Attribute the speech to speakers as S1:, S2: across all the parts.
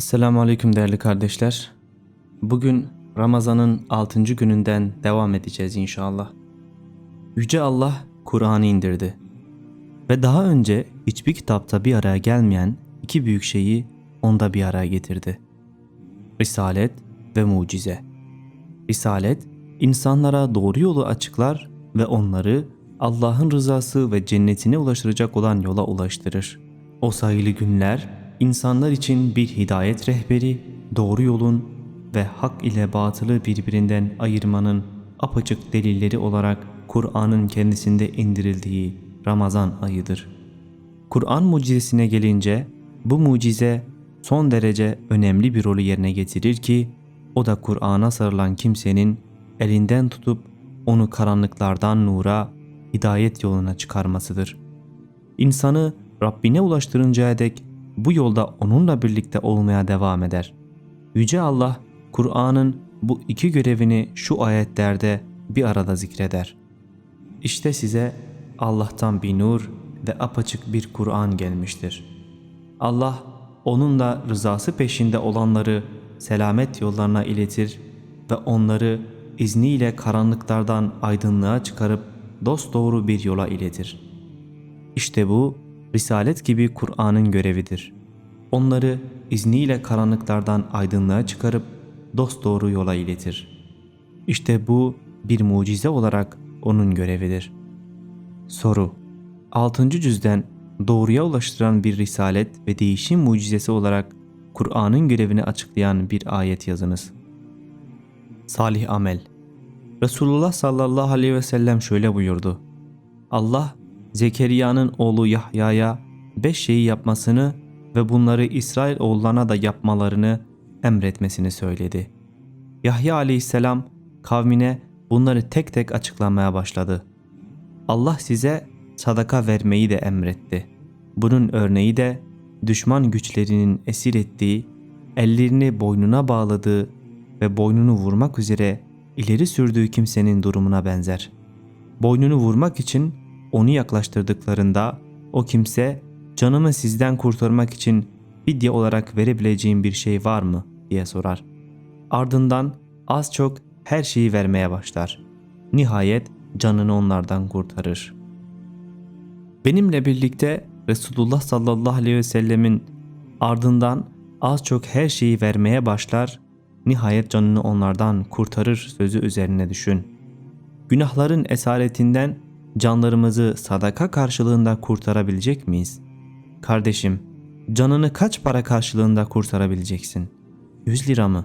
S1: Esselamu Aleyküm değerli kardeşler. Bugün Ramazan'ın 6. gününden devam edeceğiz inşallah. Yüce Allah Kur'an'ı indirdi. Ve daha önce hiçbir kitapta bir araya gelmeyen iki büyük şeyi onda bir araya getirdi. Risalet ve mucize. Risalet, insanlara doğru yolu açıklar ve onları Allah'ın rızası ve cennetine ulaştıracak olan yola ulaştırır. O sayılı günler, insanlar için bir hidayet rehberi, doğru yolun ve hak ile batılı birbirinden ayırmanın apaçık delilleri olarak Kur'an'ın kendisinde indirildiği Ramazan ayıdır. Kur'an mucizesine gelince bu mucize son derece önemli bir rolü yerine getirir ki o da Kur'an'a sarılan kimsenin elinden tutup onu karanlıklardan nura, hidayet yoluna çıkarmasıdır. İnsanı Rabbine ulaştırıncaya dek bu yolda onunla birlikte olmaya devam eder. Yüce Allah Kur'an'ın bu iki görevini şu ayetlerde bir arada zikreder. İşte size Allah'tan bir nur ve apaçık bir Kur'an gelmiştir. Allah onunla rızası peşinde olanları selamet yollarına iletir ve onları izniyle karanlıklardan aydınlığa çıkarıp dosdoğru bir yola iletir. İşte bu risalet gibi Kur'an'ın görevidir. Onları izniyle karanlıklardan aydınlığa çıkarıp dosdoğru yola iletir. İşte bu bir mucize olarak onun görevidir. Soru 6. cüzden doğruya ulaştıran bir risalet ve değişim mucizesi olarak Kur'an'ın görevini açıklayan bir ayet yazınız. Salih amel Resulullah sallallahu aleyhi ve sellem şöyle buyurdu. Allah Zekeriya'nın oğlu Yahya'ya beş şeyi yapmasını ve bunları İsrail oğullarına da yapmalarını emretmesini söyledi. Yahya aleyhisselam kavmine bunları tek tek açıklamaya başladı. Allah size sadaka vermeyi de emretti. Bunun örneği de düşman güçlerinin esir ettiği, ellerini boynuna bağladığı ve boynunu vurmak üzere ileri sürdüğü kimsenin durumuna benzer. Boynunu vurmak için onu yaklaştırdıklarında o kimse canımı sizden kurtarmak için fidye olarak verebileceğim bir şey var mı diye sorar. Ardından az çok her şeyi vermeye başlar. Nihayet canını onlardan kurtarır. Benimle birlikte Resulullah sallallahu aleyhi ve sellemin ardından az çok her şeyi vermeye başlar, nihayet canını onlardan kurtarır sözü üzerine düşün. Günahların esaretinden canlarımızı sadaka karşılığında kurtarabilecek miyiz? Kardeşim, canını kaç para karşılığında kurtarabileceksin? 100 lira mı?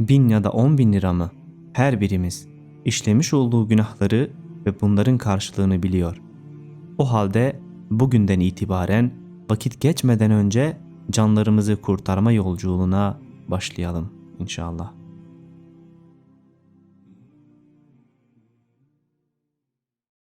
S1: 1000 ya da 10 bin lira mı? Her birimiz işlemiş olduğu günahları ve bunların karşılığını biliyor. O halde bugünden itibaren vakit geçmeden önce canlarımızı kurtarma yolculuğuna başlayalım inşallah.